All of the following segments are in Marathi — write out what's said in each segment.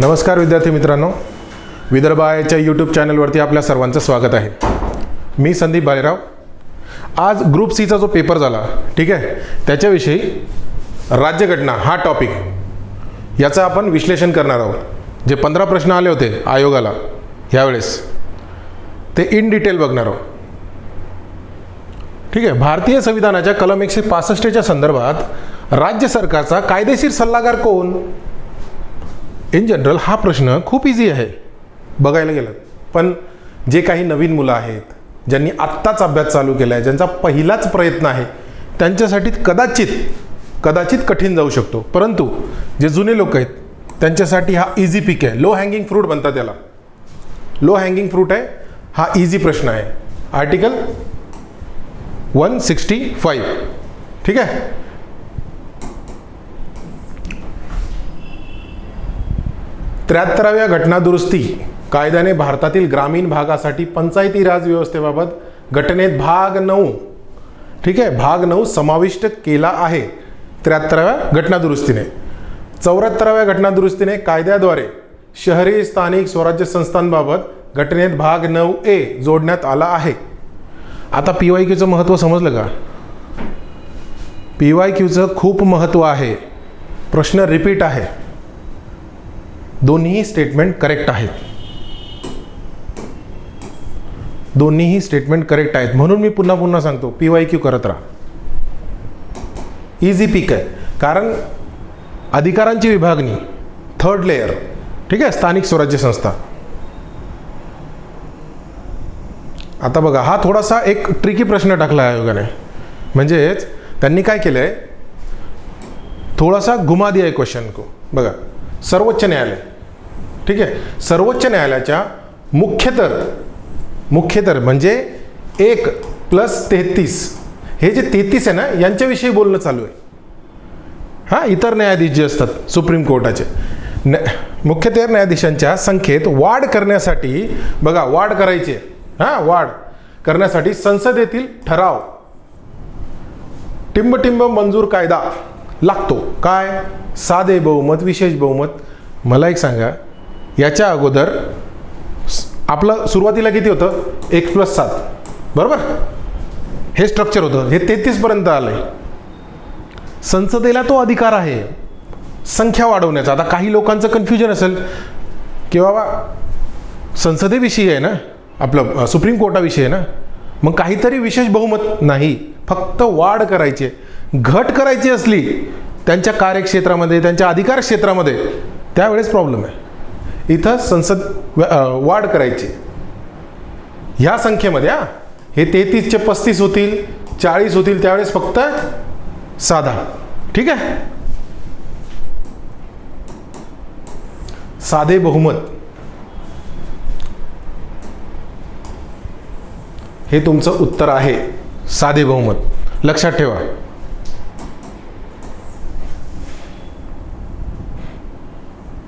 नमस्कार विद्यार्थी मित्रांनो. विदर्भाच्या यूट्यूब चॅनलवरती आपल्या सर्वांचं स्वागत आहे. मी संदीप भालेराव आज ग्रुप सीचा जो पेपर झाला ठीक आहे त्याच्याविषयी राज्यघटना हा टॉपिक याचं आपण विश्लेषण करणार आहोत. जे पंधरा प्रश्न आले होते आयोगाला ह्यावेळेस ते इन डिटेल बघणार आहोत. ठीक आहे भारतीय संविधानाच्या कलम एकशे पासष्टच्या संदर्भात राज्य सरकारचा कायदेशीर सल्लागार कोण? इन जनरल हा प्रश्न खूप इझी आहे. बघायला गेलं पण जे काही नवीन मुलं आहेत ज्यांनी आत्ताच अभ्यास चालू केला आहे ज्यांचा पहिलाच प्रयत्न आहे त्यांच्यासाठी कदाचित कदाचित कठीण जाऊ शकतो. परंतु जे जुने लोक आहेत त्यांच्यासाठी हा इझी पिक आहे. लो हँगिंग फ्रूट म्हणतात त्याला लो हँगिंग फ्रूट आहे. हा इझी प्रश्न आहे. आर्टिकल वन सिक्स्टी फाईव्ह ठीक आहे? त्र्याहत्तराव्या घटनादुरुस्ती कायद्याने भारतातील ग्रामीण भागासाठी पंचायती राज व्यवस्थेबाबत घटनेत भाग नऊ. ठीक आहे भाग नऊ समाविष्ट केला आहे त्र्याहत्तराव्या घटनादुरुस्तीने. चौऱ्याहत्तराव्या घटनादुरुस्तीने कायद्याद्वारे शहरी स्थानिक स्वराज्य संस्थांबाबत घटनेत भाग नऊ ए जोडण्यात आला आहे. आता पी वाय क्यूचं महत्त्व समजलं का? पी वाय क्यूचं खूप महत्त्व आहे. प्रश्न रिपीट आहे. दोन्हीही स्टेटमेंट करेक्ट आहेत. दोन्हीही स्टेटमेंट करेक्ट आहेत. म्हणून मी पुन्हा पुन्हा सांगतो पी वाय क्यू करत राहा. इझी पीक आहे. कारण अधिकारांची विभागणी थर्ड लेअर ठीक आहे? स्थानिक स्वराज्य संस्था. आता बघा हा थोडासा एक ट्रिकी प्रश्न टाकला आहे आयोगाने म्हणजेच त्यांनी काय केलं आहे थोडासा घुमा दिया आहे क्वेश्चन को. बघा सर्वोच्च न्यायालय. ठीक आहे? सर्वोच्च न्यायालयाच्या मुख्यतर मुख्यतर म्हणजे एक प्लस तेहतीस. हे जे तेहतीस आहे ना यांच्याविषयी बोलणं चालू आहे. हां इतर न्यायाधीश जे असतात सुप्रीम कोर्टाचे. न मुख्यतर न्यायाधीशांच्या संख्येत वाढ करण्यासाठी बघा वाढ करायची आहे. हां वाढ करण्यासाठी संसदेतील ठराव. टिंबटिंब मंजूर कायदा लागतो. काय? साधे बहुमत विशेष बहुमत. मला एक सांगा याच्या अगोदर आपलं सुरुवातीला किती होतं? एक प्लस सात. बरोबर? हे स्ट्रक्चर होतं. हे तेहतीसपर्यंत आलं आहे संसदेला तो अधिकार आहे. संख्या वाढवण्याचा. आता काही लोकांचं कन्फ्युजन असेल की बाबा संसदेविषयी आहे ना? आपलं सुप्रीम कोर्टाविषयी आहे ना? मग काहीतरी विशेष बहुमत नाही. फक्त वाढ करायची आहे. घट करायची असली त्यांच्या कार्यक्षेत्रामध्ये त्यांच्या अधिकार क्षेत्रामध्ये त्यावेळेस प्रॉब्लेम आहे. इथं संसद वाढ करायची. ह्या संख्येमध्ये हा. हे तेहतीसचे पस्तीस होतील चाळीस होतील त्यावेळेस फक्त साधा. ठीक आहे? साधे बहुमत. हे तुमचं उत्तर आहे साधे बहुमत. लक्षात ठेवा.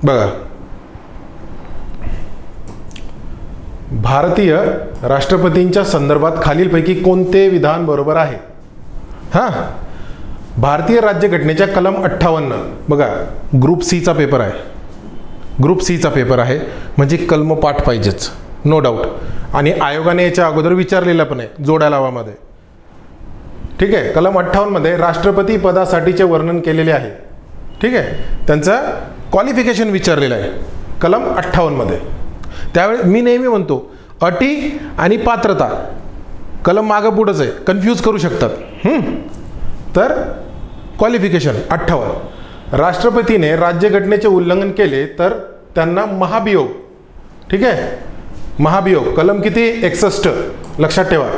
बघा. भारतीय राष्ट्रपतींच्या संदर्भात खालीलपैकी कोणते विधान बरोबर आहे? हां. भारतीय राज्यघटनेच्या कलम अठ्ठावन्न. बघा ग्रुप सीचा पेपर आहे. ग्रुप सीचा पेपर आहे. म्हणजे कलम पाठ पाहिजेच नो डाऊट आणि आयोगाने याच्या अगोदर विचारलेला पण आहे जोड्या लावामध्ये. ठीक आहे कलम अठ्ठावन्नमध्ये राष्ट्रपती पदासाठीचे वर्णन केलेले आहे. ठीक आहे त्यांचं क्वालिफिकेशन विचारलेलं आहे कलम अठ्ठावन्नमध्ये त्यावेळेस मी नेहमी म्हणतो अटी आणि पात्रता. कलम मागं पुढंच आहे. कन्फ्यूज करू शकतात. तर क्वालिफिकेशन अठ्ठावन्न. राष्ट्रपतीने राज्यघटनेचे उल्लंघन केले तर त्यांना महाभियोग. ठीक आहे? महाभियोग. कलम किती? एकसष्ट. लक्षात ठेवा.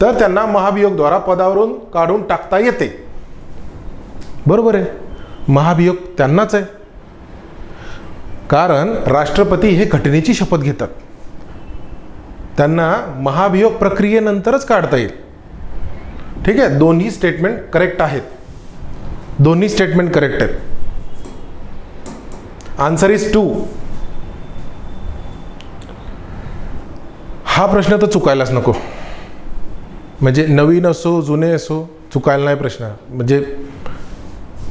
तर त्यांना महाभियोगद्वारा पदावरून काढून टाकता येते. बरोबर आहे. महाभियोग त्यांनाच आहे. कारण राष्ट्रपती हे घटनेची शपथ घेतात. त्यांना महाभियोग प्रक्रियेनंतरच काढता येईल. ठीक आहे? दोन्ही स्टेटमेंट करेक्ट आहेत. दोन्ही स्टेटमेंट करेक्ट आहेत. आन्सर इज टू हा प्रश्न तर चुकायलाच नको. म्हणजे नवीन असो जुने असो चुकायला नाही प्रश्न. म्हणजे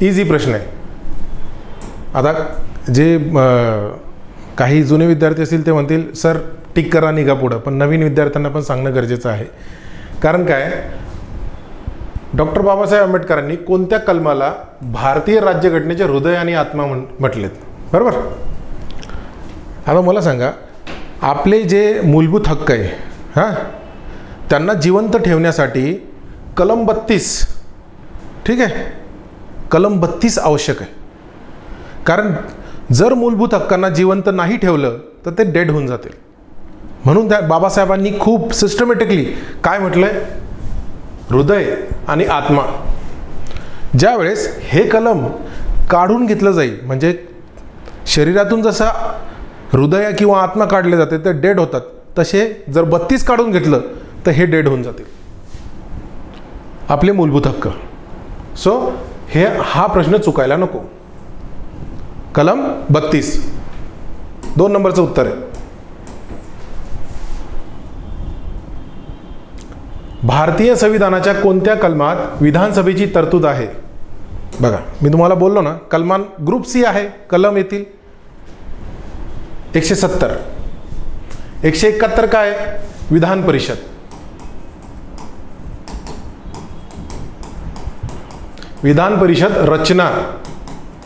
इझी प्रश्न आहे. आता जे काही जुने विद्यार्थी असतील ते म्हणतील सर टिक करा निघा पुढं. पण नवीन विद्यार्थ्यांना पण सांगणं गरजेचं आहे. कारण काय? डॉक्टर बाबासाहेब आंबेडकरांनी कोणत्या कलमाला भारतीय राज्यघटनेचे हृदय आणि आत्मा म्हण म्हटलेत? बरोबर? आता मला सांगा आपले जे मूलभूत हक्क आहे हां? त्यांना जिवंत ठेवण्यासाठी कलम बत्तीस ठीक आहे? कलम बत्तीस आवश्यक आहे. कारण जर मूलभूत हक्कांना जिवंत नाही ठेवलं तर ते डेड होऊन जातील. म्हणून त्या बाबासाहेबांनी खूप सिस्टमॅटिकली काय म्हटलंय? हृदय आणि आत्मा. ज्यावेळेस हे कलम काढून घेतलं जाईल म्हणजे शरीरातून जसा हृदय किंवा आत्मा काढले जाते ते डेड होतात. तसे जर बत्तीस काढून घेतलं तर हे डेड होऊन जातील. आपले मूलभूत हक्क. सो हे हा प्रश्न चुकायला नको. कलम बत्तीस. दोन नंबरचं उत्तर आहे. भारतीय संविधानाच्या कोणत्या कलमात विधानसभेची तरतूद आहे? बघा मी तुम्हाला बोललो ना कलमान ग्रुप सी आहे कलम येतील. एकशे सत्तर. एकशे एकाहत्तर काय? विधान परिषद. विधान परिषद रचना.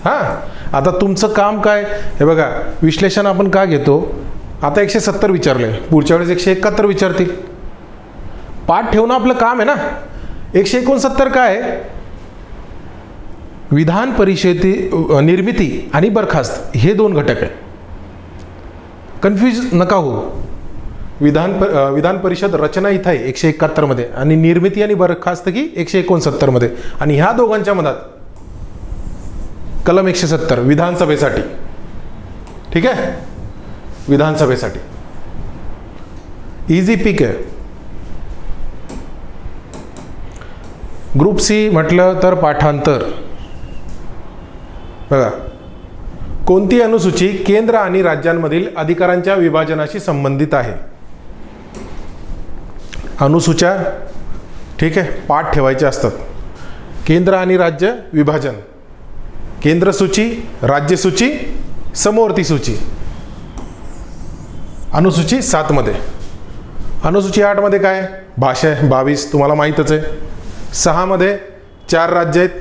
हां आता तुमचं काम काय? हे बघा विश्लेषण आपण का घेतो? आता एकशे सत्तर विचारले पुढच्या वेळेस एकशे एकाहत्तर विचारतील. पाठ ठेवणं आपलं काम आहे ना? एकशे एकोणसत्तर काय? आहे? विधान परिषदे निर्मिती आणि बरखास्त हे दोन घटक आहे कन्फ्यूज नका हो विधान पर विधान परिषद रचना इथं आहे एकशे एकाहत्तरमध्ये. आणि निर्मिती आणि बरखास्त की एकशे एकोणसत्तरमध्ये. आणि ह्या दोघांच्या मधात कलम एकशे सत्तर विधानसभेसाठी. ठीक आहे? विधानसभेसाठी. इझी पीक आहे. ग्रुप सी म्हटलं तर पाठांतर. बघा. कोणती अनुसूची केंद्र आणि राज्यांमधील अधिकारांच्या विभाजनाशी संबंधित आहे? अनुसूच्या ठीक आहे पाठ ठेवायचे असतात. केंद्र आणि राज्य विभाजन. केंद्र सूची राज्य सूची समवर्ती सूची. अनुसूची सातमध्ये अनुसूची आठमध्ये काय? भाषा आहे बावीस तुम्हाला माहीतच आहे. सहामध्ये चार राज्य आहेत.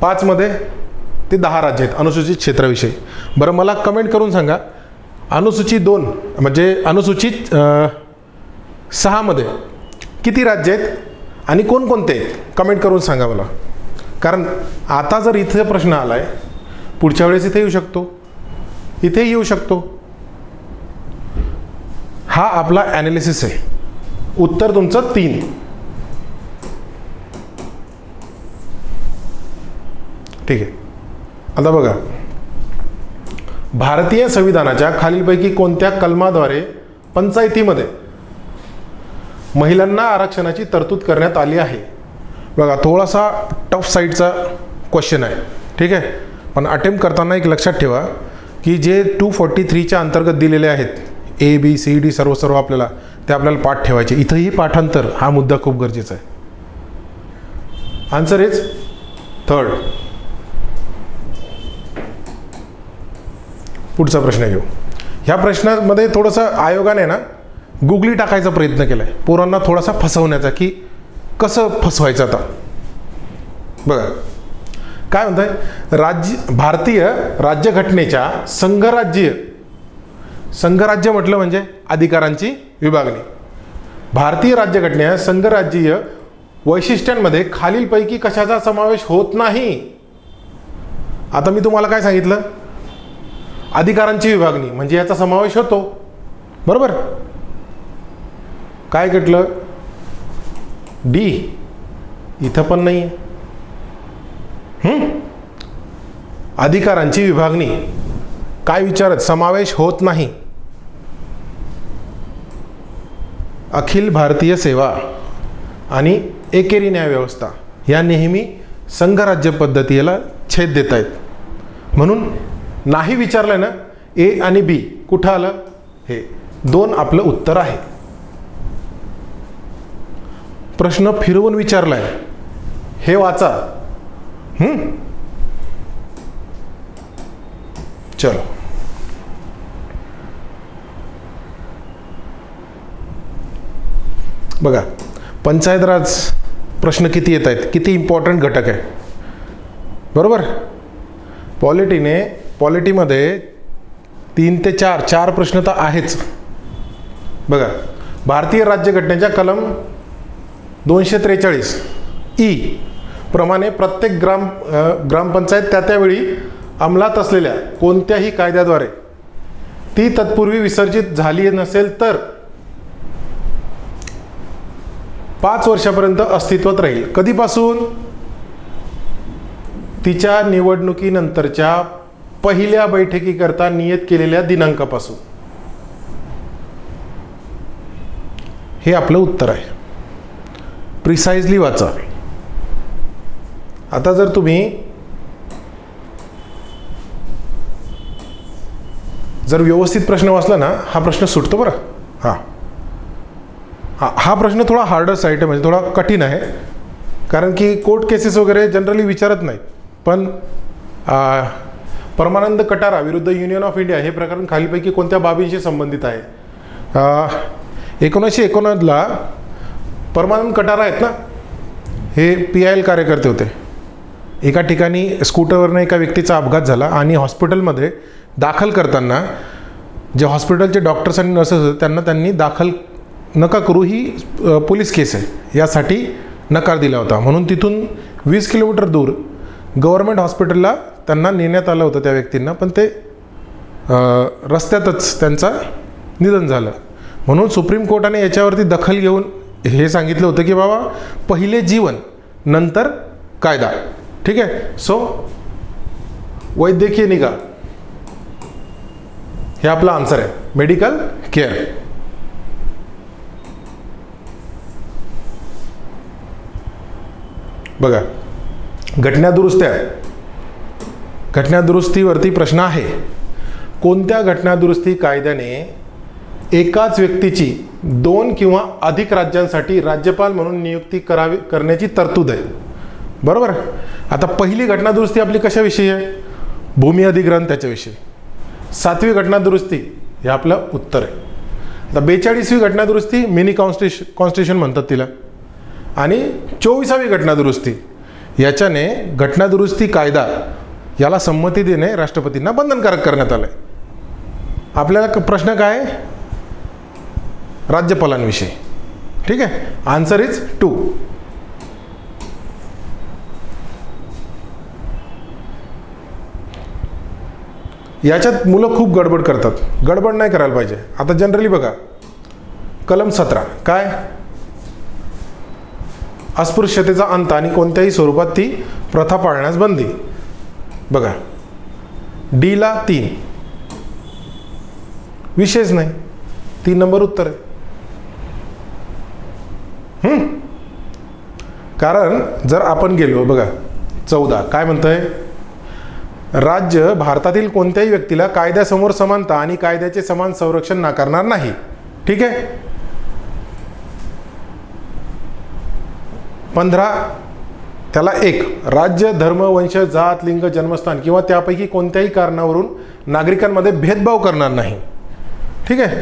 पाचमध्ये ते दहा राज्य आहेत अनुसूचित क्षेत्राविषयी. बरं मला कमेंट करून सांगा. अनुसूची दोन म्हणजे अनुसूचित सहामध्ये किती राज्य आहेत आणि कोणकोणते आहेत? कमेंट करून सांगा मला. कारण आता जर इथे प्रश्न आला आहे पुढच्या वेळेस इथे येऊ शकतो. इथे येऊ शकतो. हा आपला ॲनालिसिस आहे. उत्तर तुमचं तीन. ठीक आहे. आता बघा. भारतीय संविधानाच्या खालीलपैकी कोणत्या कलमाद्वारे पंचायतीमध्ये महिलांना आरक्षणाची तरतूद करण्यात आली आहे? बघा थोडासा टफ साईडचा क्वेश्चन आहे. ठीक आहे? पण अटेम्प्ट करताना एक लक्षात ठेवा की जे टू फोर्टी थ्रीच्या अंतर्गत दिलेले आहेत ए बी सी डी सर्व सर्व आपल्याला ते आपल्याला पाठ ठेवायचे. इथंही पाठांतर हा मुद्दा खूप गरजेचा आहे. आन्सर इज थर्ड पुढचा प्रश्न घेऊ. ह्या प्रश्नामध्ये थोडंसं आयोगाने ना गुगली टाकायचा प्रयत्न केला आहे पोरांना थोडासा फसवण्याचा की कसं फसवायचं आता? बघा. काय म्हणताय? राज्य भारतीय राज्यघटनेच्या संघराज्य संघराज्य म्हटलं म्हणजे अधिकारांची विभागणी. भारतीय राज्यघटने संघराज्यीय वैशिष्ट्यांमध्ये खालीलपैकी कशाचा समावेश होत नाही? आता मी तुम्हाला काय सांगितलं? अधिकारांची विभागणी म्हणजे याचा समावेश होतो. बरोबर? काय कटलं डी. इथं पण नाही आहे अधिकारांची विभागणी. काय विचारत? समावेश होत नाही. अखिल भारतीय सेवा आणि एकेरी न्यायव्यवस्था या नेहमी संघराज्य पद्धतीला छेद देत आहेत. म्हणून नाही विचारलं ना ए आणि बी कुठं आलं? हे दोन आपलं उत्तर आहे. प्रश्न फिरवून विचारलाय. हे वाचा. हम्म चलो. बघा पंचायत राज प्रश्न किती येत आहेत? किती इम्पॉर्टंट घटक आहे? बरोबर? पॉलिटीने पॉलिटीमध्ये तीन ते चार चार प्रश्न तर आहेच. बघा भारतीय राज्यघटनेच्या कलम दोनशे त्रेचाळीस ई प्रमाणे प्रत्येक ग्राम ग्रामपंचायत त्या त्यावेळी अंमलात असलेल्या कोणत्याही कायद्याद्वारे ती तत्पूर्वी विसर्जित झाली नसेल तर पाच वर्षापर्यंत अस्तित्वात राहील. कधीपासून? तिच्या निवडणुकीनंतरच्या पहिल्या बैठकीकरता नियत केलेल्या दिनांकापासून. हे आपलं उत्तर आहे. प्रिसाइजली वाचा. आता जर तुम्ही जर व्यवस्थित प्रश्न वाचला ना हा प्रश्न सुटतो बरं. हां. हा हा प्रश्न थोडा हार्डर साईट आहे म्हणजे थोडा कठीण आहे. कारण की कोर्ट केसेस वगैरे जनरली विचारत नाहीत. पण परमानंद कटारा विरुद्ध युनियन ऑफ इंडिया हे प्रकरण खालीपैकी कोणत्या बाबींशी संबंधित आहे? एकोणीसशे एकोणनव्वदला परमानंद कटारा आहेत ना? हे पी आय एल कार्यकर्ते होते. एका ठिकाणी स्कूटरवरनं एका व्यक्तीचा अपघात झाला आणि हॉस्पिटलमध्ये दाखल करताना जे हॉस्पिटलचे डॉक्टर्स आणि नर्सेस होते त्यांना त्यांनी दाखल नका करू ही पोलीस केस आहे. यासाठी नकार दिला होता. म्हणून तिथून वीस किलोमीटर दूर गव्हर्मेंट हॉस्पिटलला त्यांना नेण्यात आलं होतं त्या व्यक्तींना पण ते रस्त्यातच त्यांचा निधन झालं. म्हणून सुप्रीम कोर्टाने याच्यावरती दखल घेऊन हे सांगितलं होतं की बाबा पहिले जीवन नंतर कायदा. ठीक आहे सो वैद्यकीय निगा हे आपला आन्सर आहे मेडिकल केअर बघा घटना दुरुस्त्या घटना घटनादुरुस्तीवरती प्रश्न आहे। कोणत्या घटनादुरुस्ती कायद्याने एकाच व्यक्तीची दोन किंवा अधिक राज्यांसाठी राज्यपाल म्हणून नियुक्ती करावी करण्याची तरतूद आहे? बरोबर? आता पहिली घटनादुरुस्ती आपली कशाविषयी आहे? भूमी अधिग्रहण त्याच्याविषयी. सातवी घटनादुरुस्ती हे आपलं उत्तर आहे. आता बेचाळीसवी घटनादुरुस्ती मिनी कॉन्स्टिट्यूशन कॉन्स्टिट्यूशन म्हणतात तिला. आणि चोवीसावी घटनादुरुस्ती. याच्याने घटनादुरुस्ती कायदा याला संमती देणे राष्ट्रपतींना बंधनकारक करण्यात आलं आहे आपल्याला क- प्रश्न काय आहे? राज्यपालांविषयी. ठीक आहे? आन्सर इज टू याच्यात मुलं खूप गडबड करतात. गडबड नाही करायला पाहिजे. आता जनरली बघा कलम सतरा. काय? अस्पृश्यतेचा अंत आणि कोणत्याही स्वरूपात ती प्रथा पाळण्यास बंदी. बघा. डीला तीन. विशेष नाही. तीन नंबर उत्तर आहे. कारण जर आपण गेलो बघा चौदा. काय म्हणतंय? राज्य भारतातील कोणत्याही व्यक्तीला कायद्यासमोर समानता आणि कायद्याचे समान संरक्षण नाकारणार नाही. ठीक आहे? पंधरा त्याला एक राज्य धर्म वंश जात लिंग जन्मस्थान किंवा त्यापैकी कोणत्याही कारणावरून नागरिकांमध्ये भेदभाव करणार नाही. ठीक आहे?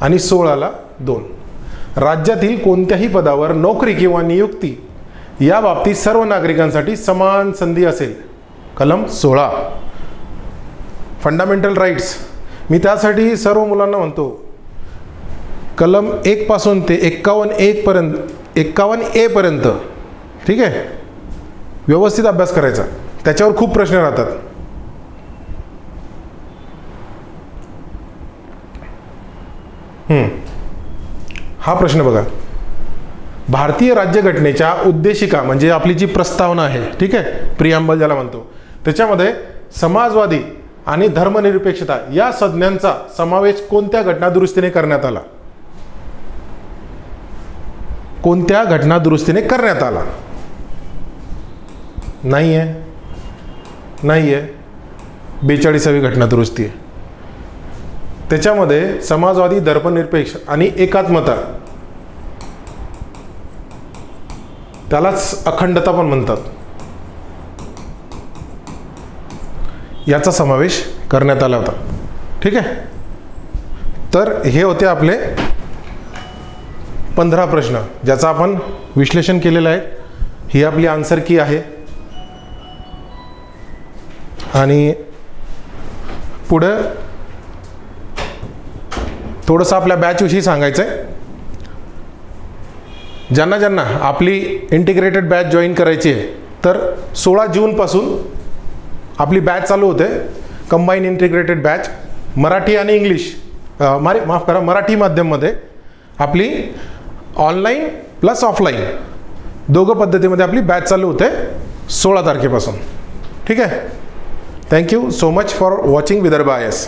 आणि सोळाला दोन राज्यातील कोणत्याही पदावर नोकरी किंवा नियुक्ती या बाबतीत सर्व नागरिकांसाठी समान संधी असेल. कलम सोळा. फंडामेंटल राईट्स मी त्यासाठी सर्व मुलांना म्हणतो कलम एकपासून ते एक्कावन्न एकपर्यंत एक्कावन्न एपर्यंत ठीक आहे? व्यवस्थित अभ्यास करायचा. त्याच्यावर खूप प्रश्न राहतात. हा प्रश्न बघा. भारतीय राज्यघटनेच्या उद्देशिका म्हणजे आपली जी प्रस्तावना आहे ठीक आहे? प्रियांबल ज्याला म्हणतो. त्याच्यामध्ये समाजवादी आणि धर्मनिरपेक्षता या संज्ञांचा समावेश कोणत्या घटनादुरुस्तीने करण्यात आला? कोणत्या घटनादुरुस्तीने करण्यात आला? नाही आहे नाही आहे बेचाळीसावी घटनादुरुस्ती आहे. त्याच्यामध्ये समाजवादी धर्मनिरपेक्ष आणि एकात्मता त्यालाच अखंडता पण म्हणतात. याचा समावेश करण्यात आला होता. ठीक आहे? तर हे होते आपले पंधरा प्रश्न ज्याचं आपण विश्लेषण केलेलं आहे. ही आपली आन्सर की आहे. आणि पुढं थोडंसं आपल्या बॅचविषयी सांगायचं आहे ज्यांना ज्यांना आपली इंटिग्रेटेड बॅच जॉईन करायची आहे तर सोळा जूनपासून आपली बॅच चालू होते. कंबाईन इंटिग्रेटेड बॅच मराठी आणि इंग्लिश मारे माफ करा मराठी माध्यममध्ये आपली ऑनलाईन प्लस ऑफलाईन दोघं पद्धतीमध्ये आपली बॅच चालू होते सोळा तारखेपासून. ठीक आहे? Thank you so much for watching Vidarbha I S